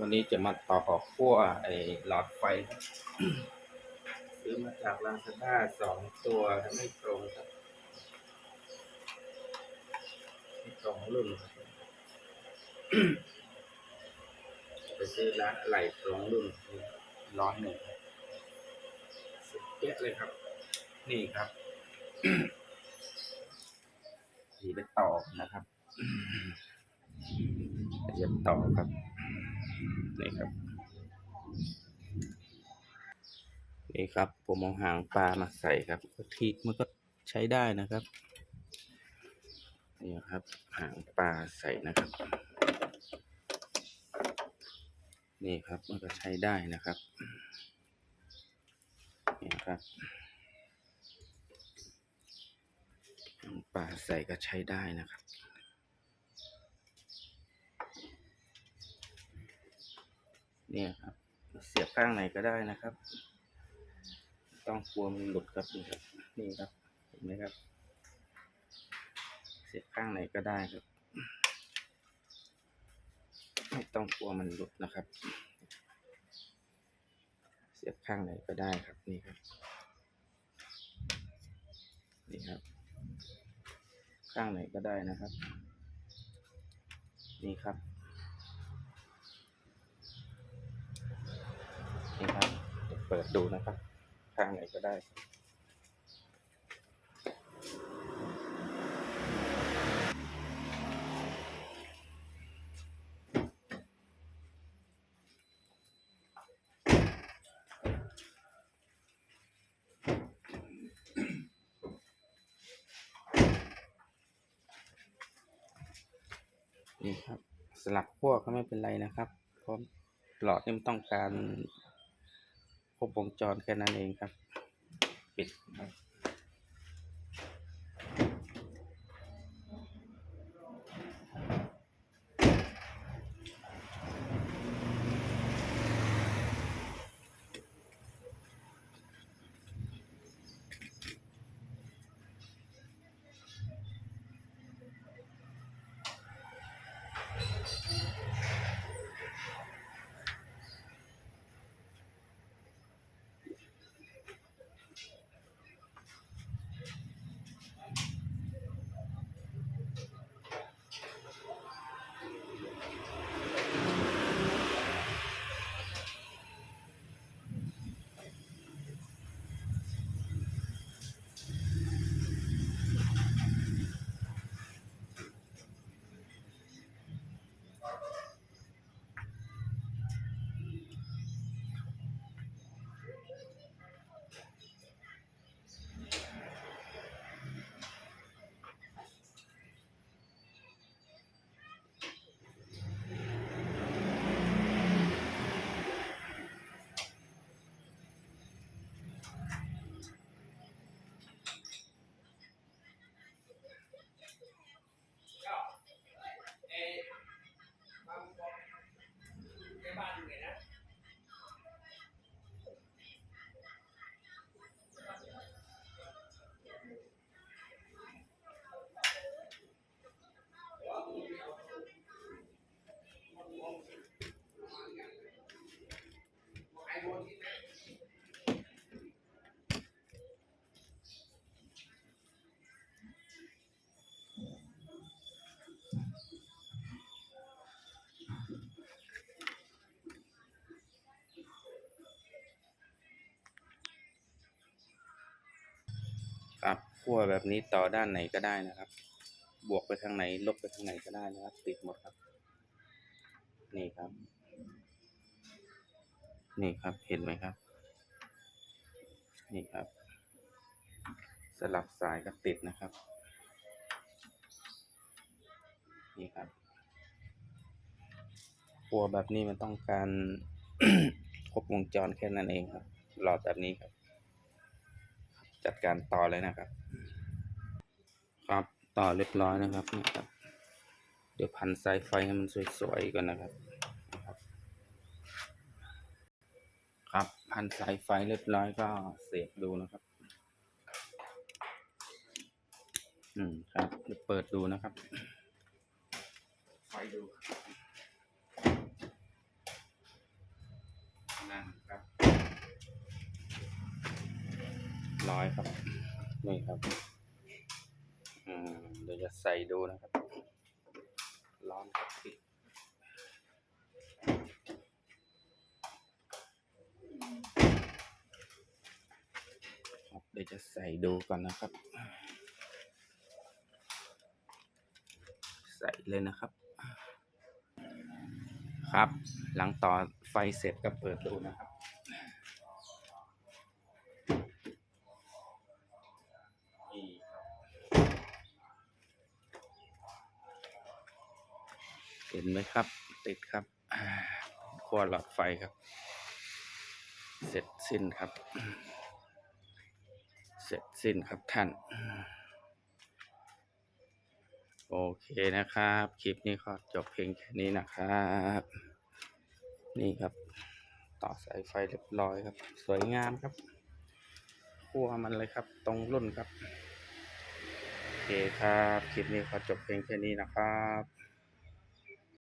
วันนี้จะมาต่อขั้วไอ้หลอดไฟ ซื้อมาจากลาซาด้าสองตัวไม่ตรงครับไม่ตรงรุ่นไปซื้อร้านอะไหลตรงรุ่นร้อยหนึ่งสุดเป๊เลยครับ นี่ครับสีไปต่อนะครับเย็บต่อครับ นี่ครับ นี่ครับ ผมเอาหางปลามาใส่ครับทีมันก็ใช้ได้นะครับ นี่ครับ หางปลาใส่นะครับ นี่ครับมันก็ใช้ได้นะครับ นี่ครับหางปลาใส่ก็ใช้ได้นะครับ เนี่ยครับ เสียบข้างไหนก็ได้นะครับ ต้องกลัวมันหลุดครับนี่ครับนี่ครับเห็นไหมครับ เสียบข้างไหนก็ได้ครับ ไม่ต้องกลัวมันหลุดนะครับ เสียบข้างไหนก็ได้ครับนี่ครับนี่ครับ ข้างไหนก็ได้นะครับ นี่ครับ นี่ครับ เปิดดูนะครับข้างไหนก็ได้นี่ครับสลับขั้วก็ไม่เป็นไรนะครับเพราะหลอดนี่มันต้องการ ครบวงจรแค่นั้นเองครับ ปิดครับ ครับขั้วแบบนี้ต่อด้านไหนก็ได้นะครับ บวกไปทางไหน ลบไปทางไหนก็ได้นะครับ ติดหมดครับ นี่ครับ นี่ครับเห็นไหมครับ นี่ครับ สลับสายก็ติดนะครับ นี่ครับขั้วแบบนี้มันต้องการครบวงจรแค่นั้นเองครับหลอดแบบนี้ครับ จัดการต่อเลยนะครับ ครับต่อเรียบร้อยนะครับนี่ครับ เดี๋ยวพันสายไฟให้มันสวยๆก่อนนะครับ ครับพันสายไฟเรียบร้อยก็เสียบดูนะครับ อืมครับเดี๋ยวเปิดดูนะครับ ไฟดู ร้อยครับ นี่ครับอืมเดี๋ยวจะใส่ดูนะครับ ร้อนครับปิดครับเดี๋ยวจะใส่ดูก่อนนะครับ ใส่เลยนะครับ ครับ หลังต่อไฟเสร็จก็เปิดดูนะครับ นี่ครับเห็นไหมครับ ติดครับขั้วหลอดไฟครับ เสร็จสิ้นครับ เสร็จสิ้นครับท่าน โอเคนะครับ คลิปนี้ก็จบเพียงแค่นี้นะครับ นี่ครับ ต่อสายไฟเรียบร้อยครับ สวยงามครับคั่วมันเลยครับ ตรงรุ่นครับโอเคครับ คลิปนี้ก็จบเพียงแค่นี้นะครับ